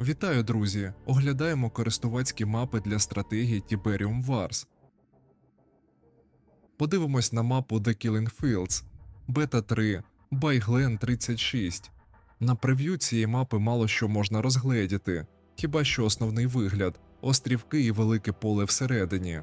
Вітаю, друзі! Оглядаємо користувацькі мапи для стратегії Tiberium Wars. Подивимось на мапу The Killing Fields, Beta 3, Байглен 36. На прев'ю цієї мапи мало що можна розгледіти, хіба що основний вигляд, острівки і велике поле всередині.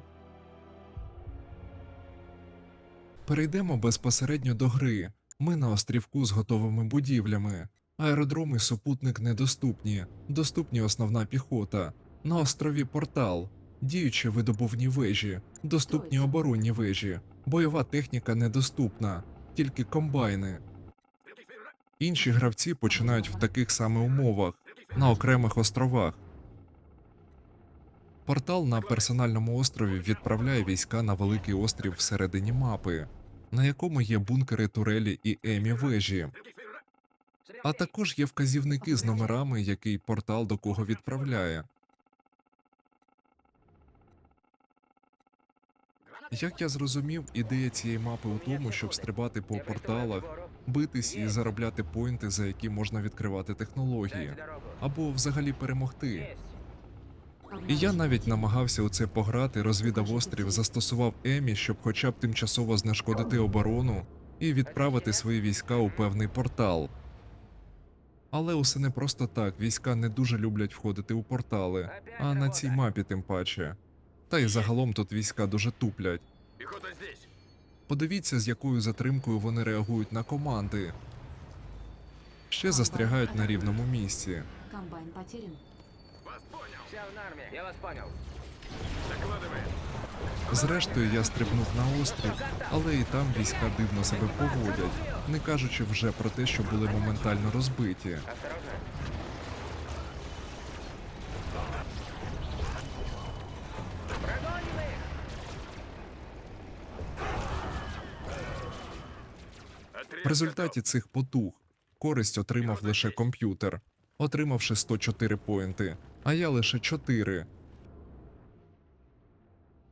Перейдемо безпосередньо до гри. Ми на острівку з готовими будівлями. Аеродроми супутник недоступні, доступні основна піхота. На острові портал, діючі видобувні вежі, доступні оборонні вежі, бойова техніка недоступна, тільки комбайни. Інші гравці починають в таких саме умовах, на окремих островах. Портал на персональному острові відправляє війська на великий острів всередині мапи, на якому є бункери турелі і емі вежі. А також є вказівники з номерами, який портал до кого відправляє. Як я зрозумів, ідея цієї мапи у тому, щоб стрибати по порталах, битись і заробляти поінти, за які можна відкривати технології, або взагалі перемогти. І я навіть намагався у це пограти, розвідав острів, застосував Емі, щоб хоча б тимчасово знешкодити оборону і відправити свої війська у певний портал. Але усе не просто так, війська не дуже люблять входити у портали, а на цій мапі тим паче. Та й загалом тут війська дуже туплять. Подивіться, з якою затримкою вони реагують на команди. Ще застрягають на рівному місці. Комбайн потерян. Вас понял. Вся в норме. Я вас понял. Докладывай. Зрештою, я стрибнув на острів, але і там війська дивно себе поводять, не кажучи вже про те, що були моментально розбиті. В результаті цих потуг користь отримав лише комп'ютер, отримавши 104 поінти, а я лише 4.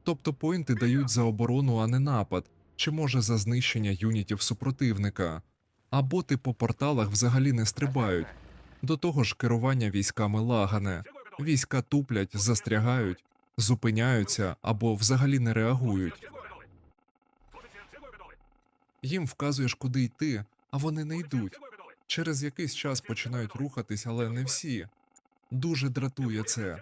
Тобто поінти дають за оборону, а не напад, чи може за знищення юнітів супротивника. А боти по порталах взагалі не стрибають. До того ж, керування військами лагане. Війська туплять, застрягають, зупиняються або взагалі не реагують. Всего готовы. Слушайте, всего готовы. Їм вказуєш, куди йти, а вони не йдуть. Всего готовы. Через якийсь час починають рухатись, але не всі. Дуже дратує це.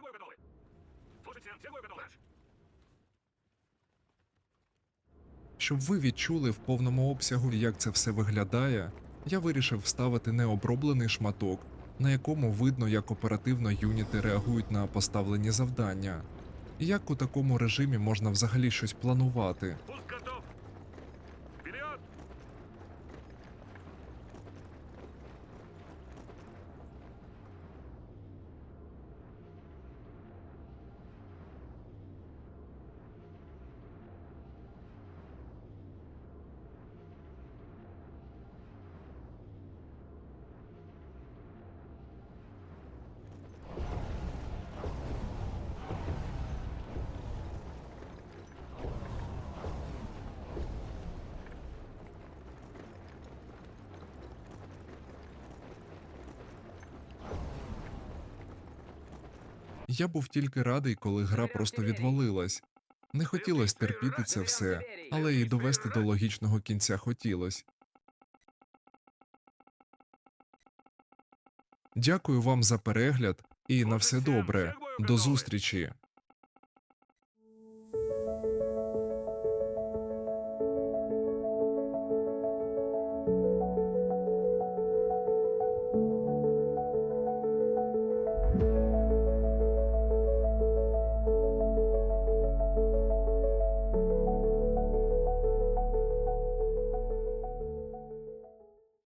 Щоб ви відчули в повному обсягу, як це все виглядає, я вирішив вставити необроблений шматок, на якому видно, як оперативно юніти реагують на поставлені завдання. І як у такому режимі можна взагалі щось планувати. Я був тільки радий, коли гра просто відвалилась. Не хотілося терпіти це все, але і довести до логічного кінця хотілось. Дякую вам за перегляд і на все добре. До зустрічі!